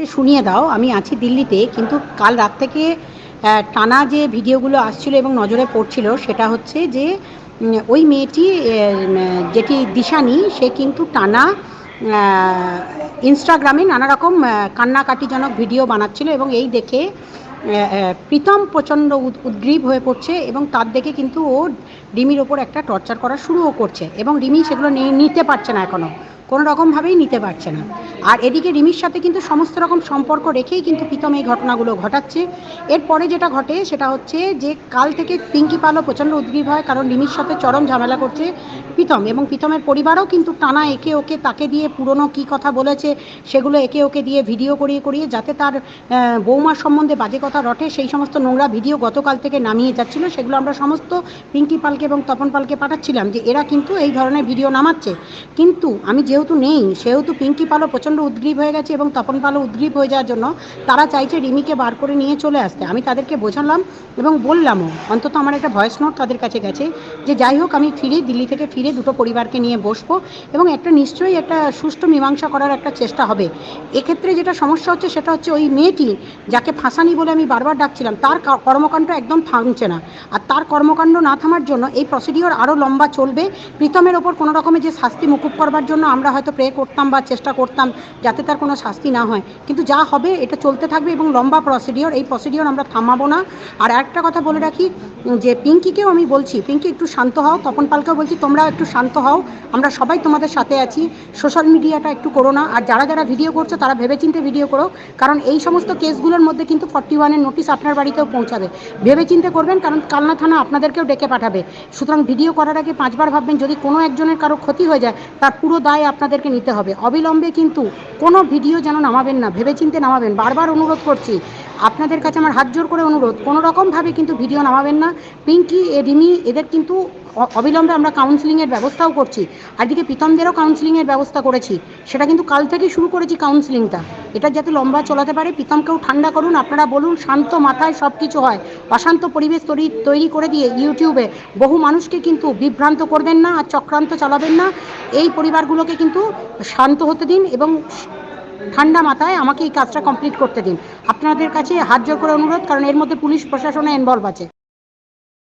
শুনিয়ে দাও, আমি আছি দিল্লিতে, কিন্তু কাল রাত থেকে টানা যে ভিডিওগুলো আসছিল এবং নজরে পড়ছিল, সেটা হচ্ছে যে ওই মেয়েটি যেটি দিশানি, সে কিন্তু টানা ইনস্টাগ্রামে নানা রকম কান্নাকাটিজনক ভিডিও বানাচ্ছিল এবং এই দেখে প্রীতম প্রচণ্ড উদ- উদ্গ্রীব হয়ে পড়ছে এবং তার দেখে কিন্তু ও রিমির ওপর একটা টর্চার করা শুরুও করছে এবং রিমি সেগুলো নিতে পারছে না এখনও কোনো রকমভাবেই নিতে পারছে না। আর এদিকে রিমির সাথে কিন্তু সমস্ত রকম সম্পর্ক রেখেই কিন্তু প্রীতম এই ঘটনাগুলো ঘটাচ্ছে। এরপরে যেটা ঘটে সেটা হচ্ছে যে কাল থেকে পিঙ্কি পালও প্রচণ্ড উদ্গ্রীব হয় কারণ রিমির সাথে চরম ঝামেলা করছে প্রীতম এবং প্রীতমের পরিবারও কিন্তু টানা একে ওকে তাকে দিয়ে পুরনো কি কথা বলেছে সেগুলো একে ওকে দিয়ে ভিডিও করিয়ে করিয়ে যাতে তার বৌমার সম্বন্ধে বাজে কথা রটে, সেই সমস্ত নোংরা ভিডিও গতকাল থেকে নামিয়ে যাচ্ছিল। সেগুলো আমরা সমস্ত পিঙ্কি পালকে এবং তপন পালকে পাঠাচ্ছিলাম যে এরা কিন্তু এই ধরনের ভিডিও নামাচ্ছে। কিন্তু আমি যেহেতু নেই, সেহেতু পিঙ্কি পালও প্রচণ্ড উদ্গ্রীব হয়ে গেছে এবং তপন পালও উদ্গ্রীব হয়ে যাওয়ার জন্য তারা চাইছে রিমিকে বার করে নিয়ে চলে আসতে। আমি তাদেরকে বোঝালাম এবং বললামও, অন্তত আমার একটা ভয়েস নোট তাদের কাছে গেছে যে যাই হোক, আমি ফিরে, দিল্লি থেকে ফিরে দুটো পরিবারকে নিয়ে বসবো এবং একটা নিশ্চয়ই একটা সুষ্ঠু মীমাংসা করার একটা চেষ্টা হবে। এক্ষেত্রে যেটা সমস্যা হচ্ছে সেটা হচ্ছে ওই মেয়েটি যাকে ফাঁসানি বলে আমি বারবার ডাকছিলাম, তার কর্মকাণ্ড একদম থামছে না। আর তার কর্মকাণ্ড না থামার জন্য এই প্রসিডিওর আরও লম্বা চলবে। প্রীতমের ওপর কোনো রকমের যে শাস্তি মুকুব করবার জন্য আমরা হয়তো প্রে করতাম বা চেষ্টা করতাম, যাতে তার কোনো শাস্তি না হয়। কিন্তু যা হবে, এটা চলতে থাকবে এবং লম্বা প্রসিডিওর এই প্রসিডিওর আমরা থামাবো না। আর একটা কথা বলে রাখি যে পিঙ্কিকেও আমি বলছি, পিঙ্কি একটু শান্ত হও, তপন পালকেও বলছি, তোমরা একটু শান্ত হও, আমরা সবাই তোমাদের সাথে আছি সোশ্যাল মিডিয়াটা একটু করো না। আর যারা যারা ভিডিও করছ, তারা ভেবেচিন্তে ভিডিও করো। কারণ এই সমস্ত কেসগুলোর মধ্যে কিন্তু ফর্টি ওয়ানের নোটিশ আপনার বাড়িতেও পৌঁছাবে। ভেবেচিন্তে করবেন, কারণ কালনা থানা আপনাদেরকেও ডেকে পাঠাবে। সুতরাং ভিডিও করার আগে পাঁচবার ভাববেন, যদি কোনো একজনের কারও ক্ষতি হয়ে যায়, তার পুরো দায় আপনাদেরকে নিতে হবে। অবিলম্বে কিন্তু কোনো ভিডিও যেন নামাবেন না, ভেবেচিন্তে নামাবেন। বারবার অনুরোধ করছি আপনাদের কাছে আমার হাত জোর করে অনুরোধ কোনো রকমভাবে কিন্তু ভিডিও নামাবেন না। পিঙ্কি, এ রিমি, এদের কিন্তু অবিলম্বে আমরা কাউন্সিলিংয়ের ব্যবস্থাও করছি। আর এদিকে প্রীতমদেরও কাউন্সিলিংয়ের ব্যবস্থা করেছি। সেটা কিন্তু কাল থেকেই শুরু করেছি কাউন্সিলিংটা এটা যাতে লম্বা চলাতে পারে, প্রীতমকেও ঠান্ডা করুন। আপনারা বলুন, শান্ত মাথায় সব কিছু হয়। অশান্ত পরিবেশ তৈরি তৈরি করে দিয়ে ইউটিউবে বহু মানুষকে কিন্তু বিভ্রান্ত করবেন না আর চক্রান্ত চালাবেন না। এই পরিবারগুলোকে কিন্তু শান্ত হতে দিন এবং ঠান্ডা মাথায় আমাকে এই কাজটা কমপ্লিট করতে দিন। আপনাদের কাছে হাত জোর করে অনুরোধ, কারণ এর মধ্যে পুলিশ প্রশাসনে ইনভলভ আছে।